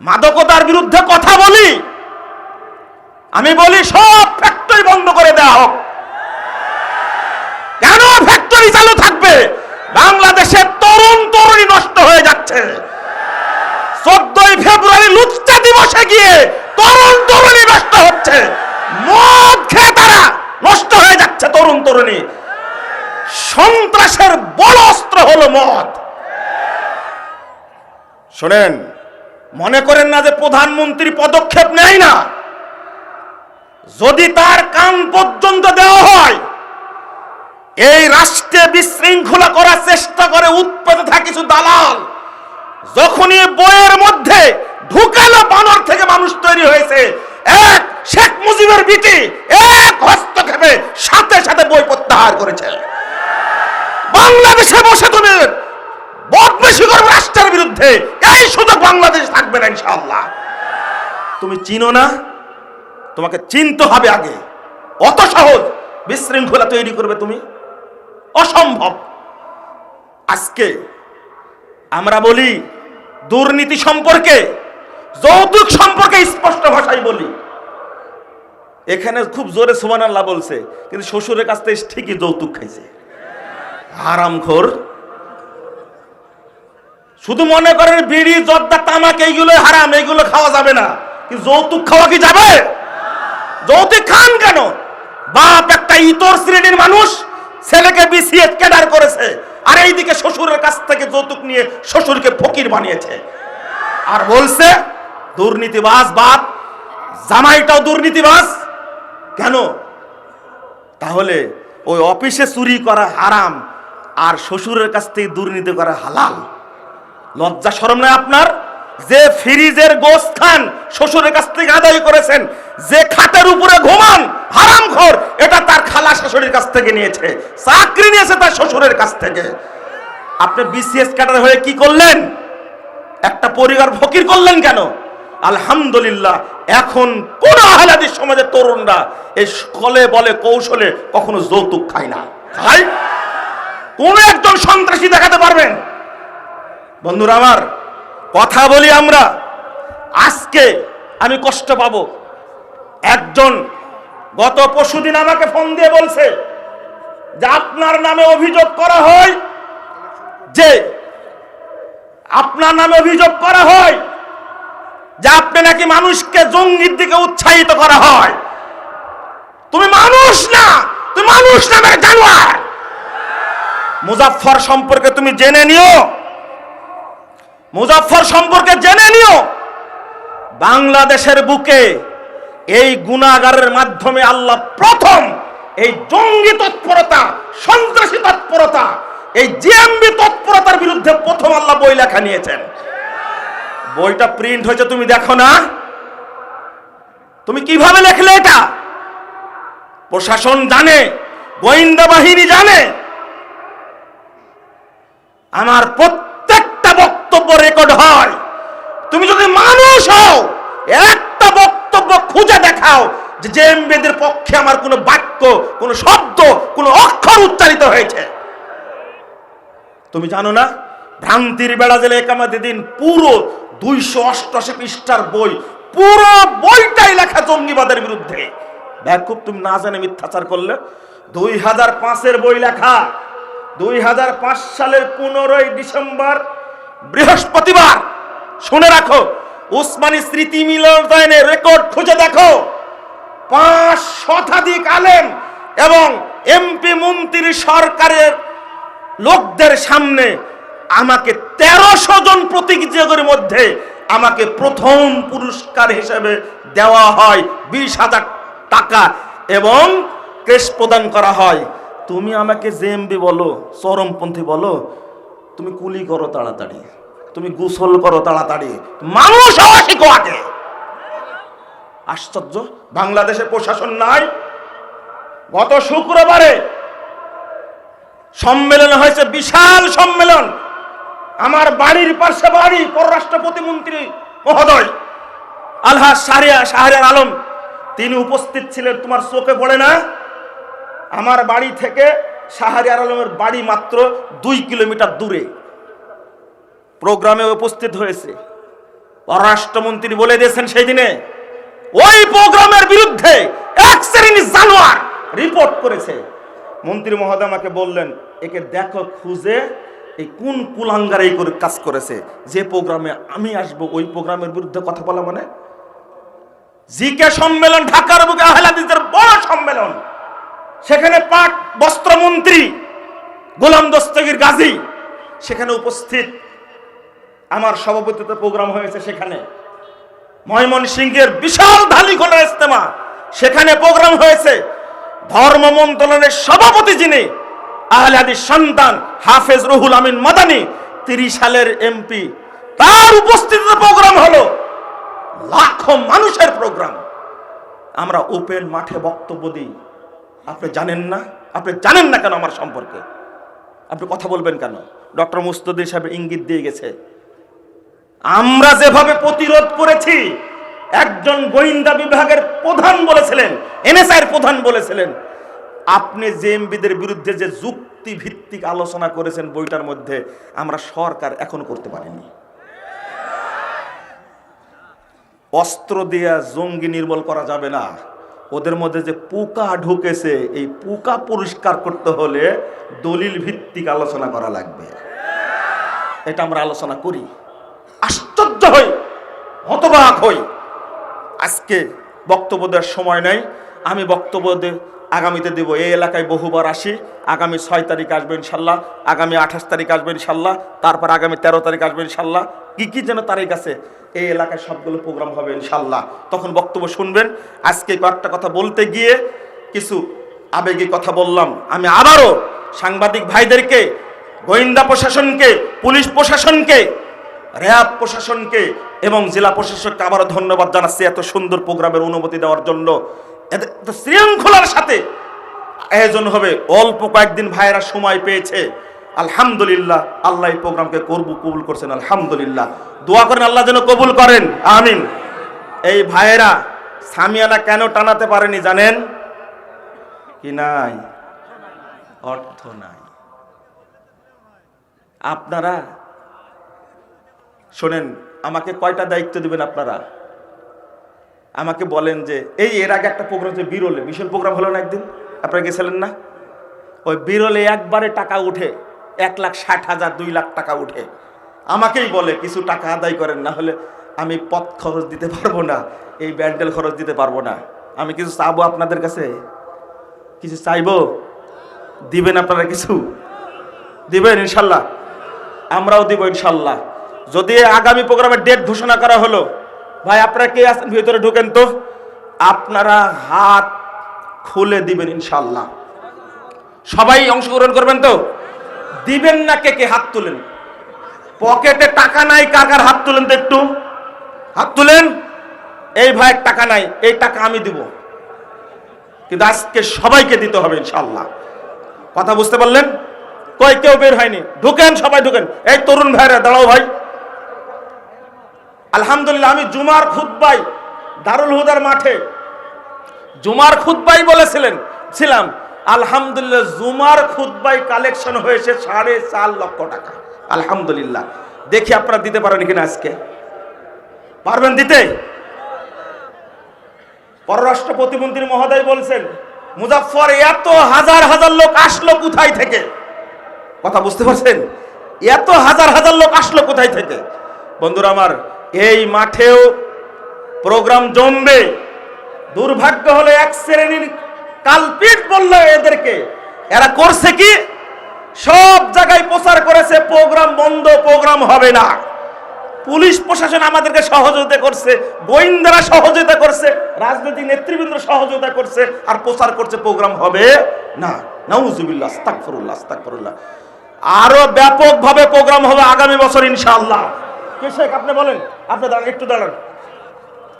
মাদকতার বিরুদ্ধে কথা বলি। আমি বলি, সব ফ্যাক্টরি বন্ধ করে দেওয়া হোক। কেন ফ্যাক্টরি চালু থাকবে? বাংলাদেশের তরুণ তরুণী নষ্ট হয়ে যাচ্ছে। চোদ্দই ফেব্রুয়ারি লুচ্চা দিবসে গিয়ে তরুণ তরুণী নষ্ট হচ্ছে। মদ খেয়ে তারা নষ্ট হয়ে যাচ্ছে তরুণ তরুণী। সন্ত্রাসের বড় অস্ত্র হলো মদ। শোনেন মনে করেন না যে প্রধানমন্ত্রী পদক্ষেপ নেয় না? যদি তার কান পর্যন্ত দেওয়া হয়, এই রাষ্ট্রে বিশৃঙ্খলা করার চেষ্টা করে উৎপেতে থাকে কিছু দালাল। যখনই বইয়ের মধ্যে ঢুকালো বানর থেকে মানুষ তৈরি হয়েছে, এক শেখ মুজিবের বিটি এক হস্তক্ষেপে সাথে সাথে বই প্রত্যাহার করেছে। বাংলাদেশে বসে তুমি বদমেশি করবে রাষ্ট্রের বিরুদ্ধে। এই বাংলাদেশ থাকবে না, ইনশাআল্লাহ। তুমি চিনো না? তোমাকে চিনতে হবে আগে। অত সহজ বিশৃঙ্খলা তৈরি করবে তুমি। অসম্ভব। আজকে আমরা বলি, দুর্নীতি সম্পর্কে, যৌতুক সম্পর্কে স্পষ্ট ভাষায় বলি। এখানে খুব জোরে সুমান আল্লাহ বলছে, কিন্তু শ্বশুরের কাছ থেকে ঠিকই যৌতুক খাইছে। হারামখোর। শুধু মনে করেন বিড়ি, জর্দা, তামাক, এইগুলো হারাম, এইগুলো খাওয়া যাবে না। যৌতুক খাওয়া কি যাবে? যৌতুক খান কেন? বাপ একটা ইতর শ্রেণির মানুষ, ছেলেকে বিসিএস ক্যাডার করেছে, আর এইদিকে শ্বশুরের কাছ থেকে যৌতুক নিয়ে শ্বশুরকে ফকির বানিয়েছে। আর বলছে, দুর্নীতিবাজ বাপ, জামাইটাও দুর্নীতিবাজ। কেন? তাহলে ওই অফিসে চুরি করা হারাম, আর শ্বশুরের কাছ থেকে দুর্নীতি করা হালাল। লজ্জা শরম নয় আপনার? যে ফ্রিজের গোস খান, শ্বশুরের কাছ থেকে আদায় করেছেন, যে খাটের উপরে ঘুমান হারাম খোর এটা তার খালা শাশুড়ির কাছ থেকে নিয়েছে, চাকরি নিয়েছে তার শ্বশুরের কাছ থেকে। আপনি বিসিএস ক্যাডার হয়ে কি করলেন? একটা পরিবার ফকির করলেন কেন? আলহামদুলিল্লাহ, এখন কোন আহলাদিস সমাজের তরুণরা এই কলে বলে কৌশলে কখনো যৌতুক খায় না। খায়? কোন একজন সন্ত্রাসী দেখাতে পারবেন? বন্ধুরা আমার, কথা বলি আমরা। আজকে আমি কষ্ট পাবো। একজন গত পরশুদিন আমাকে ফোন দিয়ে বলছে যে আপনার নামে অভিযোগ করা হয় যে আপনার নামে অভিযোগ করা হয় যে আপনি নাকি মানুষকে জঙ্গির দিকে উৎসাহিত করা হয়। তুমি মানুষ না, তুমি মানুষ নামের জানোয়ার। মুজাফফর সম্পর্কে তুমি জেনে নিও। মুজাফফর সম্পর্কে জেনে নিও। বাংলাদেশের বুকে এই গুণাগারের মাধ্যমে আল্লাহ প্রথম এই জঙ্গি তৎপরতা, সন্ত্রাসী তৎপরতা, এই জিএমবি তৎপরতার বিরুদ্ধে প্রথম আল্লাহ বই লেখা নিয়েছেন। বইটা প্রিন্ট হয়েছে, তুমি দেখো না। তুমি কীভাবে লেখলে এটা? প্রশাসন জানে, গোয়েন্দা বাহিনী জানে। আমার প্রত্যেকটা বক্তব্য রেকর্ড হয়। তুমি যদি মানুষ হও, একটা বক্তব্য খুঁজে দেখাও যে জেএমবিদের পক্ষে আমার কোনো বাক্য, কোনো শব্দ, কোনো অক্ষর উচ্চারিত হয়েছে। তুমি জানো না, ভ্রান্তির বেড়া জেলে একামাতে দিন পুরো দুইশো অষ্টআশি পৃষ্ঠার বই, পুরো বইটাই লেখা জঙ্গিবাদের বিরুদ্ধে। ব্যাকুব তুমি না জানে মিথ্যাচার করলে। দুই হাজার পাঁচের বই লেখা, দুই হাজার পাঁচ সালের পনেরোই ডিসেম্বর বৃহস্পতিবার, শুনে রাখো, উসমানী স্মৃতি মিলনায়নের রেকর্ড খুঁজে দেখো। পাঁচ শতাধিক আলেম এবং এমপি মন্ত্রী সরকারের লোকদের সামনে আমাকে তেরোশো জন প্রতিযোগের মধ্যে আমাকে প্রথম পুরস্কার হিসেবে দেওয়া হয় বিশ হাজার টাকা এবং কেস প্রদান করা হয়। তুমি আমাকে জেএমবি বলো, চরমপন্থী বলো তুমি কুলি করো তাড়াতাড়ি। তুমি গোসল করো তাড়াতাড়ি। মানুষ হওয়া শিখো আগে। আশ্চর্য বাংলাদেশের প্রশাসন নাই। গত শুক্রবারে সম্মেলন হয়েছে, বিশাল সম্মেলন। আমার বাড়ির পাশে বাড়ি পররাষ্ট্র প্রতিমন্ত্রী মহোদয়, আলহা শাহরিয়া শাহরিয়ার আলম। তিনি উপস্থিত ছিলেন, তোমার চোখে পড়ে না? আমার বাড়ি থেকে শাহরিয়ার আলমের বাড়ি মাত্র দুই কিলোমিটার দূরে। প্রোগ্রামে উপস্থিত হয়েছে। পররাষ্ট্রমন্ত্রী বলে দিয়েছেন সেই দিনে, ওই প্রোগ্রামের বিরুদ্ধে এক শ্রেণি জানোয়ার রিপোর্ট করেছে। মন্ত্রী মহোদয় আমাকে বললেন, একে দেখো, খুঁজে এই কোন কুলাঙ্গার এই করে কাজ করেছে। যে প্রোগ্রামে আমি আসব, ওই প্রোগ্রামের বিরুদ্ধে কথা বলা মানে? জিকে সম্মেলন, ঢাকার বুকে আহলাদিসের বড় সম্মেলন। সেখানে পাক বস্ত্রমন্ত্রী গোলাম দস্তগীর গাজী। সেখানে উপস্থিত আমার সভাপতিত্বে প্রোগ্রাম হয়েছে সেখানে। ময়মনসিংহের বিশাল ঢালিখোলার ইস্তেমা। সেখানে প্রোগ্রাম হয়েছে ধর্ম মন্ত্রণালয়ের সভাপতি যিনি আহলে হাদিস সন্তান হাফেজ রুহুল আমিন মাদানি, তিরিশ সালের এমপি। তার উপস্থিতিতে প্রোগ্রাম হলো লাখো মানুষের প্রোগ্রাম। আমরা ওপেন মাঠে বক্তব্য দিই। আপনি জানেন না? আপনি জানেন না কেন আমার সম্পর্কে? আপনি কথা বলবেন কেন? ডক্টর মুস্তদি সাহেব ইঙ্গিত দিয়ে গেছে। আমরা যেভাবে প্রতিরোধ করেছি, একজন গোয়েন্দা বিভাগের প্রধান বলেছিলেন এনএসআই প্রধান বলেছিলেন, আপনি জেএমবিদের বিরুদ্ধে যে যুক্তি ভিত্তিক আলোচনা করেছেন বইটার মধ্যে, আমরা সরকার এখন করতে পারিনি। অস্ত্র দিয়া জঙ্গি নির্মূল করা যাবে না। ওদের মধ্যে যে পোকা ঢুকেছে, এই পোকা পরিষ্কার করতে হলে দলিল ভিত্তিক আলোচনা করা লাগবে। এটা আমরা আলোচনা করি। আশ্চর্য হই, হতবাক হই। আজকে বক্তব্য দেওয়ার সময় নাই। আমি বক্তব্য আগামীতে দেব। এই এলাকায় বহুবার আসি। আগামী ছয় তারিখ আসবে ইনশাল্লাহ। আগামী আঠাশ তারিখ আসবে ইনশাল্লাহ। তারপর আগামী তেরো তারিখ আসবে ইনশাল্লাহ। কি কি যেন তারিখ আছে, এই এলাকায় সবগুলো প্রোগ্রাম হবে ইনশাল্লাহ। তখন বক্তব্য শুনবেন। আজকে কয়েকটা কথা বলতে গিয়ে কিছু আবেগী কথা বললাম। আমি আবারও সাংবাদিক ভাইদেরকে, গোয়েন্দা প্রশাসনকে, পুলিশ প্রশাসনকে, র্যাব প্রশাসনকে এবং জেলা প্রশাসককে আবারও ধন্যবাদ জানাচ্ছি এত সুন্দর প্রোগ্রামের অনুমতি দেওয়ার জন্য। এত শৃঙ্খলার সাথে আয়োজন হবে। অল্প কয়েকদিন ভাইয়েরা সময় পেয়েছে। আলহামদুলিল্লাহ, আল্লাহ এই প্রোগ্রামকে করব, কবুল করছেন। আলহামদুলিল্লাহ। দোয়া করেন আল্লাহ যেন কবুল করেন। আমিন। এই ভাইয়েরা, সামিয়ানা কেন টানাতে পারেনি জানেন? কি নাই? অর্থ নাই। আপনারা, শোনেন, আমাকে কয়টা দায়িত্ব দিবেন আপনারা? আমাকে বলেন যে, এই, এর আগে একটা প্রোগ্রাম যে বিরলে। বিশাল প্রোগ্রাম হলো না একদিন? আপনারা গেছিলেন না? ওই বিরলে একবারে টাকা উঠে, এক লাখ ষাট হাজার, দুই লাখ টাকা উঠে। আমাকেই বলে, কিছু টাকা আদায় করেন, না হলে আমি পথ খরচ দিতে পারব না, এই ব্যান্ডেল খরচ দিতে পারব না। আমি কিছু চাবো আপনাদের কাছে? কিছু চাইব? দিবেন আপনারা কিছু? দিবেন, ইনশাল্লাহ। আমরাও দিব, ইনশাল্লাহ। যদি আগামী প্রোগ্রামের ডেট ঘোষণা করা হলো ভাই, আপনারা কে আছেন? ভিতরে ঢুকেন তো। আপনারা হাত খুলে দিবেন ইনশাল্লাহ সবাই অংশগ্রহণ করবেন তো? দিবেন না কে কে হাত তুলেন? পকেটে টাকা নাই, কার কার হাত তুলেন তো একটু? হাত তুলেন? এই ভাই, টাকা নাই, এই টাকা আমি দিব। কিন্তু আজকে সবাইকে দিতে হবে ইনশাল্লাহ কথা বুঝতে পারলেন? কই, কেউ বের হয়নি। ঢুকেন, সবাই ঢুকেন। এই তরুণ ভাইরা, দাঁড়াও ভাই। আলহামদুলিল্লাহ, আমি জুমার খুদ্বাই দারুল হুদার মাঠে। জুমার খুদ্বাই বলেছিলেন, ছিলাম। আলহামদুলিল্লাহ, জুমার খুদ্বাই কালেকশন হয়েছে সাড়ে চার লক্ষ টাকা। আলহামদুলিল্লাহ। দেখি আপনারা দিতে পারেন কিনা আজকে। পারবেন দিতে? পররাষ্ট্র প্রতিমন্ত্রী মহোদয় বলছেন, মুজাফফর, এত হাজার হাজার লোক আসলো কোথায় থেকে? কথা বুঝতে পারছেন? এত হাজার হাজার লোক আসলো কোথায় থেকে? বন্ধুরা আমার এই মাঠেও প্রোগ্রাম জমবে। দুর্ভাগ্য হলো এক শ্রেণির কালপিট বলল এদেরকে, এরা করছে কি? সব জায়গায় প্রচার করেছে, প্রোগ্রাম বন্ধ, প্রোগ্রাম হবে না। পুলিশ প্রশাসন আমাদেরকে সহযোগিতা করছে, গোয়েন্দারা সহযোগিতা করছে, রাজনৈতিক নেতৃবৃন্দ সহযোগিতা করছে, আর প্রচার করছে, প্রোগ্রাম হবে না। নাউজুবিল্লাহ আরও ব্যাপকভাবে প্রোগ্রাম হবে আগামী বছর, ইনশাআল্লাহ। কে শেখ? আপনি বলেন। আপনি দাঁড়ান একটু দাঁড়ান।